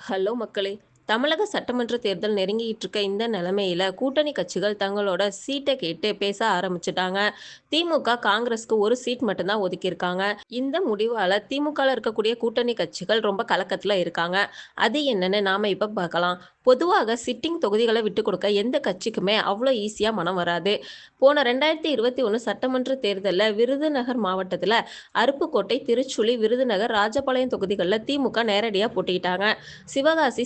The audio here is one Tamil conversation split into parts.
ஹலோ மக்களே தமிழக சட்டமன்ற தேர்தல் நெருங்கிட்டு இருக்க இந்த நிலைமையில கூட்டணி கட்சிகள் தங்களோட சீட்டை கேட்டு பேச ஆரம்பிச்சுட்டாங்க. திமுக காங்கிரஸ்க்கு ஒரு சீட் மட்டும்தான் ஒதுக்கியிருக்காங்க. இந்த முடிவால திமுகவில் இருக்கக்கூடிய கூட்டணி கட்சிகள் ரொம்ப கலக்கத்துல இருக்காங்க. அது என்னன்னு நாம இப்ப பார்க்கலாம். பொதுவாக சிட்டிங் தொகுதிகளை விட்டு கொடுக்க எந்த கட்சிக்குமே அவ்வளோ ஈஸியாக மனம் வராது. போன ரெண்டாயிரத்தி இருபத்தி ஒன்று சட்டமன்ற தேர்தலில் விருதுநகர் மாவட்டத்தில் அருப்புக்கோட்டை திருச்சுழி விருதுநகர் ராஜபாளையம் தொகுதிகளில் திமுக நேரடியாக போட்டிக்கிட்டாங்க சிவகாசி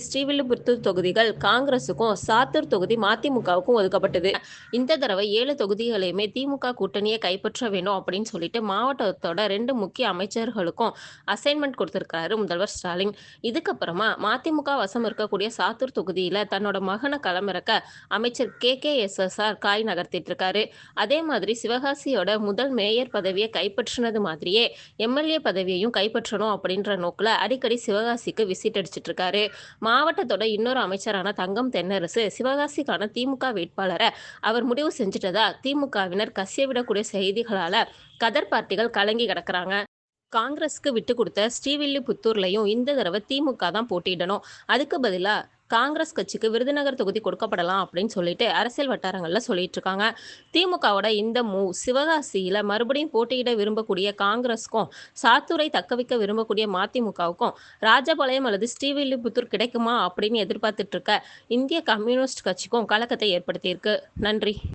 திருப்பத்தூர் தொகுதிகள் காங்கிரசுக்கும் சாத்தூர் தொகுதி மதிமுகவுக்கும் ஒதுக்கப்பட்டது. இந்த தடவை ஏழு தொகுதிகளையுமே திமுக கூட்டணியை கைப்பற்ற வேணும் அப்படின்னு சொல்லிட்டு மாவட்டத்தோட ரெண்டு முக்கிய அமைச்சர்களுக்கும் அசைன்மெண்ட் கொடுத்திருக்காரு முதல்வர் ஸ்டாலின். இதுக்கப்புறமா மதிமுக வசம் இருக்கக்கூடிய சாத்தூர் தொகுதியில் தன்னோட மகனை களமிறக்க அமைச்சர் K. K. S. S. R. காய் நகர்த்திட்டு இருக்காரு அதே மாதிரி சிவகாசியோட முதல் மேயர் பதவியை கைப்பற்றினது மாதிரியே எம்எல்ஏ பதவியையும் கைப்பற்றணும் அப்படின்ற நோக்கில் அடிக்கடி சிவகாசிக்கு விசிட் அடிச்சிட்டு இருக்காரு மாவட்டத்தோட இன்னொரு அமைச்சரான தங்கம் தென்னரசு சிவகாசிக்கான திமுக வேட்பாளரை அவர் முடிவு செஞ்சிட்டதா? திமுகவினர் கசிய விடக்கூடிய செய்திகளால கதர் பார்ட்டிகள் கலங்கி கிடக்குறாங்க. காங்கிரஸ்க்கு விட்டு கொடுத்த ஸ்ரீவில்லிபுத்தூர்லையும் இந்த தடவை திமுக தான் போட்டியிடணும். அதுக்கு பதிலாக காங்கிரஸ் கட்சிக்கு விருதுநகர் தொகுதி கொடுக்கப்படலாம் அப்படின்னு சொல்லிட்டு அரசியல் வட்டாரங்களில் சொல்லிட்டு இருக்காங்க. திமுகவோட இந்த மூவ் சிவகாசியில் மறுபடியும் போட்டியிட விரும்பக்கூடிய காங்கிரஸ்க்கும் சாத்தூரை தக்க வைக்க விரும்பக்கூடிய மதிமுகவுக்கும் ராஜபாளையம் அல்லது ஸ்ரீவில்லிபுத்தூர் கிடைக்குமா அப்படின்னு எதிர்பார்த்துட்டு இருக்க இந்திய கம்யூனிஸ்ட் கட்சிக்கும் கலக்கத்தை ஏற்படுத்தியிருக்கு. நன்றி.